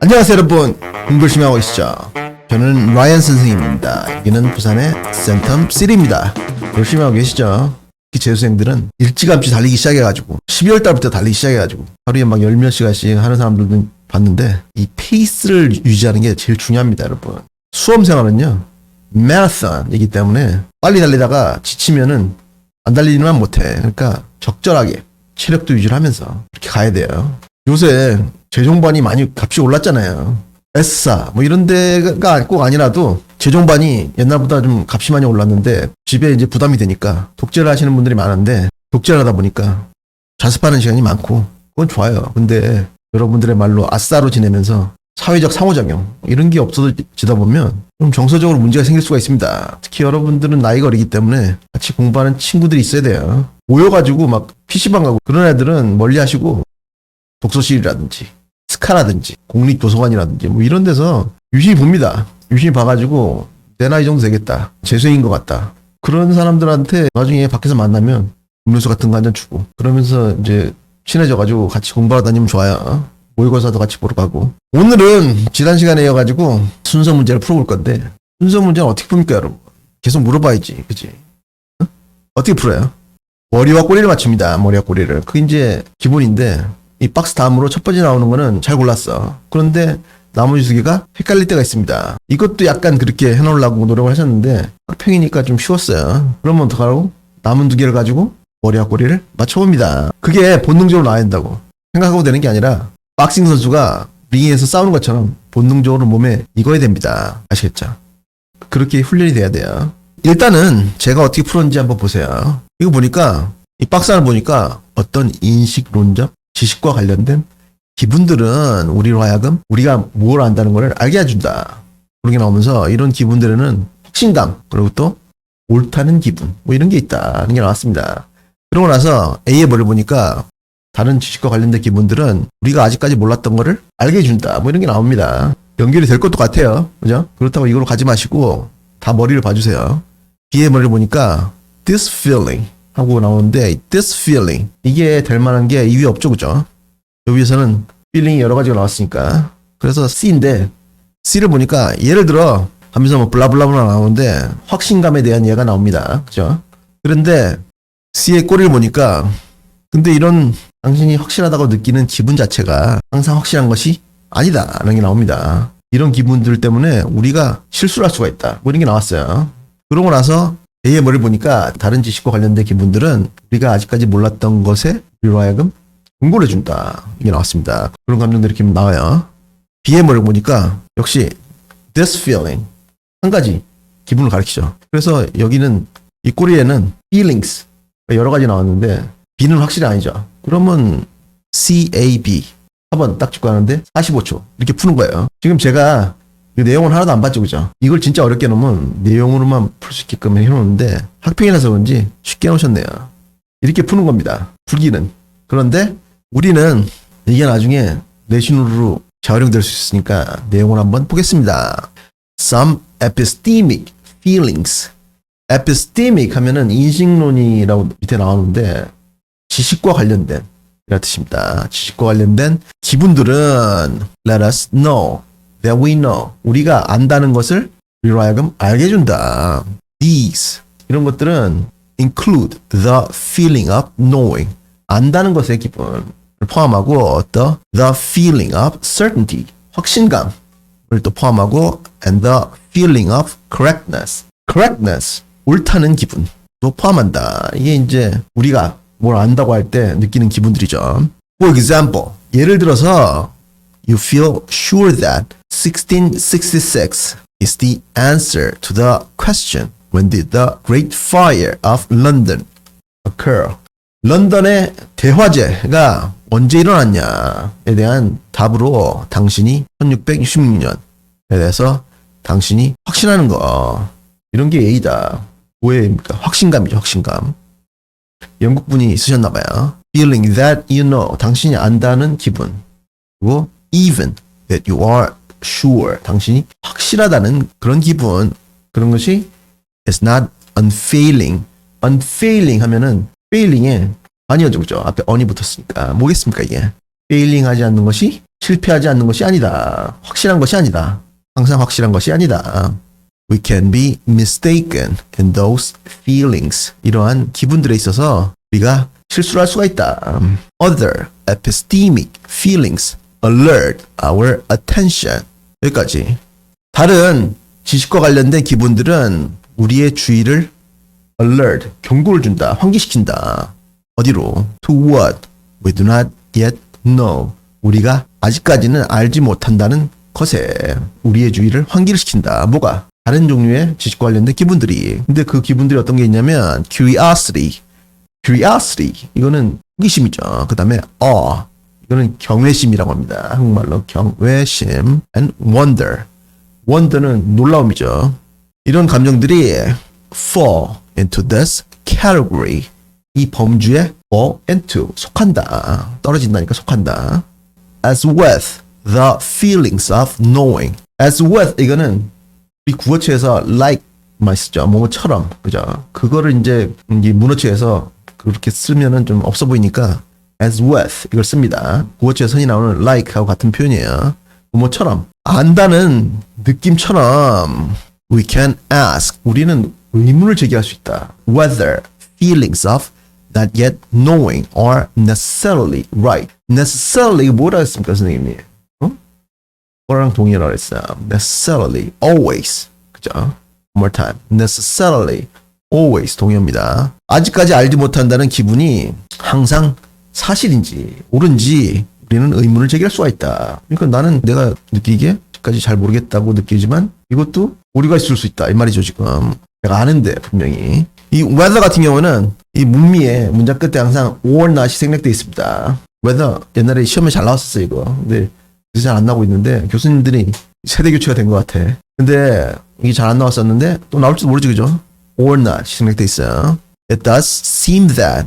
안녕하세요 여러분. 공부 열심히 하고 계시죠? 저는 라이언 선생님입니다. 여기는 부산의 센텀 시리입니다. 열심히 하고 계시죠? 특히 재수생들은 일찌감치 달리기 시작해가지고 12월 달부터 달리기 시작해가지고 하루에 막 열 몇 시간씩 하는 사람들도 봤는데 이 페이스를 유지하는 게 제일 중요합니다 여러분. 수험생활은요 마라톤이기 때문에 빨리 달리다가 지치면은 안 달리지만 못해. 그러니까 적절하게 체력도 유지를 하면서 이렇게 가야 돼요. 요새 재종반이 많이 값이 올랐잖아요. S사 뭐 이런 데가 꼭 아니라도 재종반이 옛날보다 좀 값이 많이 올랐는데 집에 이제 부담이 되니까 독재를 하시는 분들이 많은데 독재를 하다 보니까 자습하는 시간이 많고 그건 좋아요. 근데 여러분들의 말로 아싸로 지내면서 사회적 상호작용 이런 게 없어지다 보면 좀 정서적으로 문제가 생길 수가 있습니다. 특히 여러분들은 나이가 어리기 때문에 같이 공부하는 친구들이 있어야 돼요. 모여가지고 막 PC방 가고 그런 애들은 멀리 하시고 독서실이라든지 스카라든지 공립도서관이라든지 뭐 이런 데서 유심히 봅니다. 유심히 봐가지고 내 나이 정도 되겠다. 재수인 것 같다. 그런 사람들한테 나중에 밖에서 만나면 음료수 같은 거 한 잔 주고 그러면서 이제 친해져가지고 같이 공부하러 다니면 좋아요. 모의고사도 같이 보러 가고 오늘은 지난 시간에 이어가지고 순서 문제를 풀어볼 건데 순서 문제는 어떻게 풉니까 여러분? 계속 물어봐야지 그지? 어? 어떻게 풀어요? 머리와 꼬리를 맞춥니다. 머리와 꼬리를. 그게 이제 기본인데 이 박스 다음으로 첫 번째 나오는 거는 잘 골랐어. 그런데 나머지 두 개가 헷갈릴 때가 있습니다. 이것도 약간 그렇게 해놓으려고 노력을 하셨는데 학평이니까 좀 쉬웠어요. 그러면 어떡하라고? 남은 두 개를 가지고 머리와 꼬리를 맞춰봅니다. 그게 본능적으로 나와야 된다고. 생각하고 되는 게 아니라 박싱 선수가 링에서 싸우는 것처럼 본능적으로 몸에 익어야 됩니다. 아시겠죠? 그렇게 훈련이 돼야 돼요. 일단은 제가 어떻게 풀었는지 한번 보세요. 이거 보니까 이 박스 안을 보니까 어떤 인식론적 지식과 관련된 기분들은 우리로 하여금 우리가 뭘 안다는 것을 알게 해준다. 그런 게 나오면서 이런 기분들에는 확신감 그리고 또 옳다는 기분 뭐 이런 게 있다는 게 나왔습니다. 그러고 나서 A의 머리를 보니까 다른 지식과 관련된 기분들은 우리가 아직까지 몰랐던 거를 알게 해준다. 뭐 이런 게 나옵니다. 연결이 될 것도 같아요. 그죠? 그렇다고 이걸로 가지 마시고 다 머리를 봐주세요. B의 머리를 보니까 this feeling 하고 나오는데 this feeling 이게 될 만한 게 이 위에 없죠. 그죠? 여기에서는 feeling이 여러 가지가 나왔으니까 그래서 C인데 C를 보니까 예를 들어 하면서 뭐 블라블라블라 나오는데 확신감에 대한 예가 나옵니다. 그죠? 그런데 C의 꼬리를 보니까 근데 이런 당신이 확실하다고 느끼는 기분 자체가 항상 확실한 것이 아니다 라는 게 나옵니다. 이런 기분들 때문에 우리가 실수를 할 수가 있다. 뭐 이런 게 나왔어요. 그러고 나서 A의 머리를 보니까 다른 지식과 관련된 기분들은 우리가 아직까지 몰랐던 것에 우리로 하여금 공고를 해준다. 이게 나왔습니다. 그런 감정들이 이렇게 나와요. B의 머리를 보니까 역시 this feeling 한 가지 기분을 가리키죠. 그래서 여기는 이 꼬리에는 feelings 여러 가지 나왔는데 B는 확실히 아니죠. 그러면 C, A, B 4번 딱 찍고 하는데 45초 이렇게 푸는 거예요. 지금 제가 이 내용은 하나도 안 봤죠, 그죠? 이걸 진짜 어렵게 놓으면 내용으로만 풀 수 있게끔 해놓는데 학평이라서 그런지 쉽게 해놓으셨네요. 이렇게 푸는 겁니다. 풀기는. 그런데 우리는 이게 나중에 내신으로 재활용될 수 있으니까 내용을 한번 보겠습니다. Some epistemic feelings. epistemic 하면은 인식론이라고 밑에 나오는데 지식과 관련된 이라 뜻입니다. 지식과 관련된 기분들은 let us know that we know 우리가 안다는 것을 우리로 하여금 알게 해준다. These 이런 것들은 include the feeling of knowing 안다는 것의 기분을 포함하고 the the feeling of certainty 확신감을 또 포함하고 and the feeling of correctness correctness 옳다는 기분도 포함한다. 이게 이제 우리가 뭘 안다고 할 때 느끼는 기분들이죠. For example, 예를 들어서 you feel sure that 1666 is the answer to the question when did the Great Fire of London occur? 런던의 대화재가 언제 일어났냐에 대한 답으로 당신이 1666년에 대해서 당신이 확신하는 거 이런 게 A다. 뭐예입니까? 확신감이죠, 확신감. 영국 분이 쓰셨나 봐요. Feeling that you know. 당신이 안다는 기분. 그리고 even that you are sure. 당신이 확실하다는 그런 기분. 그런 것이 is not unfailing. unfailing 하면은 failing에 아니었죠, 그죠? 앞에 on이 붙었으니까. 뭐겠습니까, 이게? failing 하지 않는 것이 실패하지 않는 것이 아니다. 확실한 것이 아니다. 항상 확실한 것이 아니다. We can be mistaken in those feelings. 이러한 기분들에 있어서 우리가 실수를 할 수가 있다. Other epistemic feelings alert our attention. 여기까지. 다른 지식과 관련된 기분들은 우리의 주의를 alert, 경고를 준다, 환기시킨다. 어디로? To what? We do not yet know. 우리가 아직까지는 알지 못한다는 것에 우리의 주의를 환기를 시킨다. 뭐가? 다른 종류의 지식과 관련된 기분들이. 근데 그 기분들이 어떤 게 있냐면 curiosity, curiosity 이거는 호기심이죠. 그 다음에 awe 이거는 경외심이라고 합니다. 한국말로 경외심 and wonder, wonder는 놀라움이죠. 이런 감정들이 fall into this category 이 범주에 fall into 속한다. 떨어진다니까 속한다. As with the feelings of knowing. As with 이거는 이 구어체에서 like 많이 쓰죠. 뭐뭐처럼 그죠. 그거를 이제 이 문어체에서 그렇게 쓰면은 좀 없어 보이니까 as with 이걸 씁니다. 구어체에 선이 나오는 like하고 같은 표현이에요. 뭐뭐처럼 안다는 느낌처럼 we can ask 우리는 의문을 제기할 수 있다. Whether feelings of not yet knowing are necessarily right. necessarily 뭐라 했습니까, 선생님이? 어? 뭐랑 동일하라 했어요. necessarily, always. 그죠? One more time. necessarily, always 동의합니다. 아직까지 알지 못한다는 기분이 항상 사실인지 옳은지 우리는 의문을 제기할 수가 있다. 그러니까 나는 내가 느끼기에 아직까지 잘 모르겠다고 느끼지만 이것도 오류가 있을 수 있다. 이 말이죠, 지금. 내가 아는데, 분명히. 이 whether 같은 경우는 이 문미의 문장 끝에 항상 or not이 생략되어 있습니다. whether 옛날에 시험에 잘 나왔었어요, 이거. 근데 잘 안 나오고 있는데 교수님들이 세대 교체가 된 것 같아. 근데 이게 잘 안 나왔었는데 또 나올지도 모르지, 그죠? or not이 생략되어 있어요. It does seem that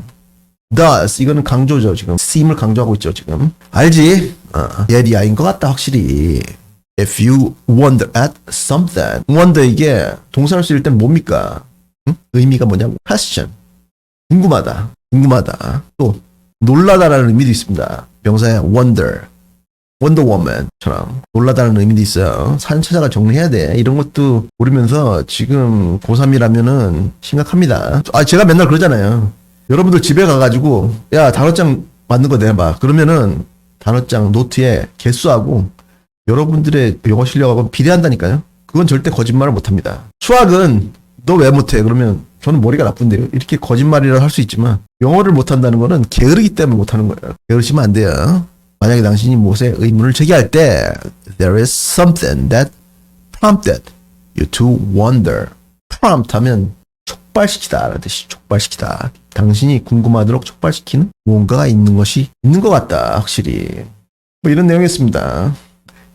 does 이거는 강조죠 지금. Seem을 강조하고 있죠 지금. 알지? 어, 예리아인 것 같다 확실히. If you wonder at something. wonder 이게 동사를 쓸땐 뭡니까? 응? 의미가 뭐냐고. question. 궁금하다. 궁금하다. 또 놀라다라는 의미도 있습니다. 명사에 wonder. 원더 워맨처럼 놀라다는 의미도 있어요. 사전 찾아가 정리해야 돼. 이런 것도 모르면서 지금 고3이라면은 심각합니다. 아, 제가 맨날 그러잖아요. 여러분들 집에 가가지고, 야, 단어장 만든 거 내봐. 그러면은 단어장 노트에 개수하고 여러분들의 영어 실력하고 비례한다니까요. 그건 절대 거짓말을 못 합니다. 수학은 너 왜 못해? 그러면 저는 머리가 나쁜데요. 이렇게 거짓말이라 할 수 있지만 영어를 못한다는 거는 게으르기 때문에 못하는 거예요. 게으르시면 안 돼요. 만약에 당신이 무엇에 의문을 제기할 때 there is something that prompted you to wonder. prompt 하면 촉발시키다 라는 뜻이 촉발시키다. 당신이 궁금하도록 촉발시키는 무언가가 있는 것이 있는 것 같다. 확실히. 뭐 이런 내용이었습니다.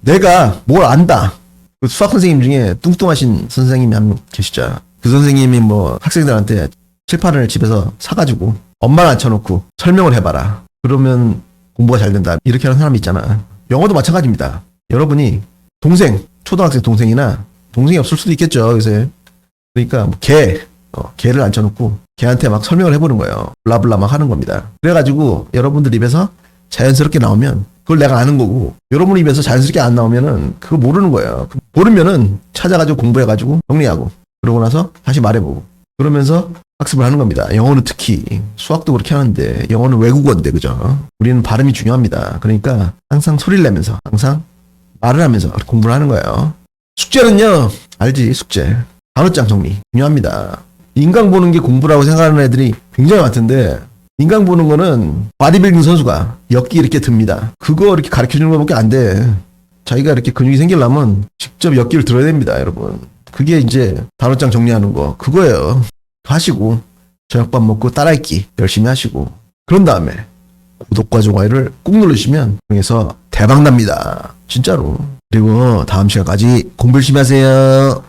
내가 뭘 안다. 그 수학 선생님 중에 뚱뚱하신 선생님이 한 분 계시죠. 그 선생님이 뭐 학생들한테 칠판을 집에서 사가지고 엄마를 앉혀놓고 설명을 해봐라. 그러면 공부가 잘 된다. 이렇게 하는 사람이 있잖아. 영어도 마찬가지입니다. 여러분이 동생, 초등학생 동생이나 동생이 없을 수도 있겠죠. 요새. 그러니까 뭐 개, 어, 개를 앉혀놓고 걔한테 막 설명을 해보는 거예요. 블라블라 막 하는 겁니다. 그래가지고 여러분들 입에서 자연스럽게 나오면 그걸 내가 아는 거고 여러분 입에서 자연스럽게 안 나오면은 그거 모르는 거예요. 모르면은 찾아가지고 공부해가지고 정리하고 그러고 나서 다시 말해보고 그러면서 학습을 하는 겁니다. 영어는 특히 수학도 그렇게 하는데 영어는 외국어인데 그죠? 우리는 발음이 중요합니다. 그러니까 항상 소리를 내면서 항상 말을 하면서 공부를 하는 거예요. 숙제는요 알지 숙제 단어장 정리 중요합니다. 인강 보는 게 공부라고 생각하는 애들이 굉장히 많던데 인강 보는 거는 바디빌딩 선수가 엮기 이렇게 듭니다. 그거 이렇게 가르쳐 주는 것밖에 안 돼. 자기가 이렇게 근육이 생기려면 직접 엮기를 들어야 됩니다, 여러분. 그게 이제 단어장 정리하는 거 그거예요. 하시고 저녁밥 먹고 따라했기 열심히 하시고 그런 다음에 구독과 좋아요를 꾹 누르시면 통해서 대박 납니다. 진짜로. 그리고 다음 시간까지 공부 열심히 하세요.